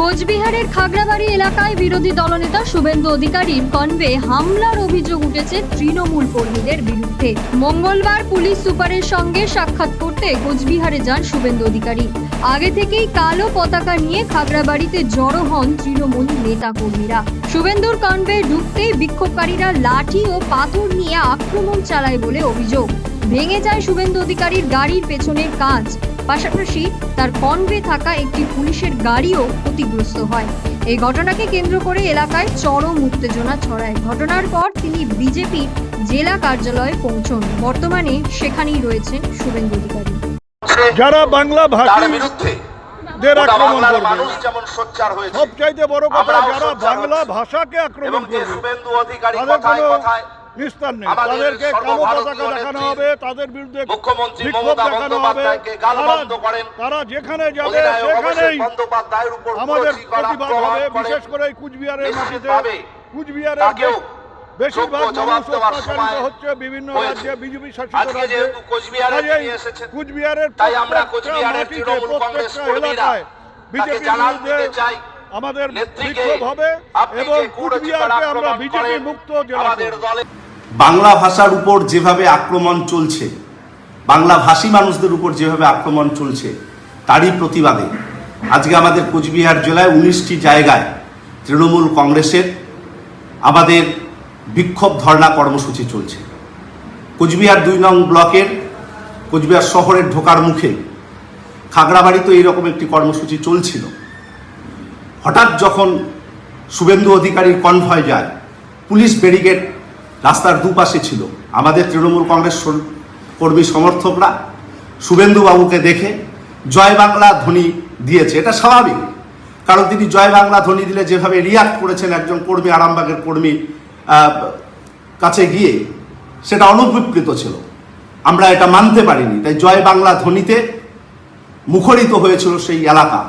কোচবিহারের খাগড়াবাড়ি এলাকায় বিরোধী দলনেতা শুভেন্দু অধিকারীর কনভে হামলার অভিযোগ উঠেছে তৃণমূল কর্মীদের বিরুদ্ধে। মঙ্গলবার পুলিশ সুপারের সঙ্গে সাক্ষাৎ করতে কোচবিহারে যান শুভেন্দু অধিকারী। আগে থেকেই কালো পতাকা নিয়ে খাগড়াবাড়িতে জড়ো হন তৃণমূল নেতা কর্মীরা শুভেন্দুর কনভে ঢুকতেই বিক্ষোভকারীরা লাঠি ও পাথর নিয়ে আক্রমণ চালায় বলে অভিযোগ। ভেঙে যায় শুভেন্দু অধিকারীর গাড়ির পেছনের কাঁচ পাশাপাশি তার কনভে থাকা একটি পুলিশের গাড়িও ক্ষতিগ্রস্ত হয়। এই ঘটনাকে কেন্দ্র করে এলাকায় চরম উত্তেজনা ছড়ায়। ঘটনার পর তিনি বিজেপির জেলা কার্যালয়ে পৌঁছন। বর্তমানে সেখানেই রয়েছেন শুভেন্দু অধিকারী। যারা বাংলা তার ভাষী বিরুদ্ধে দের আক্রমণ করবে। যেমন সোচ্চার হয়েছে। সবচাইতে বড় কথা যারা বাংলা ভাষাকে আক্রমণ করবে শুভেন্দু অধিকারী তাদের কথায় কোনো নিস্তার নেই। তাদেরকে কালো পতাকা দেখানো হবে তাদের বিরুদ্ধে মুখ্যমন্ত্রী মমতা বন্দ্যোপাধ্যায়কে গালমন্দ করেন। তারা যেখানে যাবে সেখানেই আমাদের প্রতিবাদ হবে বিশেষ করে কুচবিহারের মাটিতে। কুচবিহারের বেশিরভাগ মানুষ অত্যাচারিত হচ্ছে বিভিন্ন রাজ্যে বিজেপি শাসিত রাজ্যে। কুচবিহারের প্রত্যেকটা মাটিতে, প্রত্যেকটা এলাকায় তাকে বিরুদ্ধে চাই। আমাদের বিক্ষোভ হবে এবং কুচবিহারকে আমরা বিজেপি মুক্ত জেলা আমাদের দলে বাংলা ভাষার উপর যেভাবে আক্রমণ চলছে, বাংলা ভাষী মানুষদের উপর যেভাবে আক্রমণ চলছে, তারই প্রতিবাদে আজকে আমাদের কোচবিহার জেলায় উনিশটি জায়গায় তৃণমূল কংগ্রেসের আমাদের বিক্ষোভ ধর্ণা কর্মসূচি চলছে। কোচবিহার দুই নং ব্লকের, কোচবিহার শহরের ঢোকার মুখে খাগড়াবাড়িতে এইরকম একটি কর্মসূচি চলছিল। হঠাৎ যখন শুভেন্দু অধিকারীর কনভয় যায়, পুলিশ ব্যারিকেড রাস্তার দুপাশে ছিল। আমাদের তৃণমূল কংগ্রেস কর্মী সমর্থকরা শুভেন্দু বাবুকে দেখে জয় বাংলা ধ্বনি দিয়েছে। এটা স্বাভাবিক। কারণ তিনি জয় বাংলা ধ্বনি দিলে যেভাবে রিয়াক্ট করেছেন একজন কর্মী, আরামবাগের কর্মী কাছে গিয়ে সেটা অনুবিপ্লিত ছিল। আমরা এটা মানতে পারিনি। তাই জয় বাংলা ধ্বনিতে মুখরিত হয়েছিল সেই এলাকা।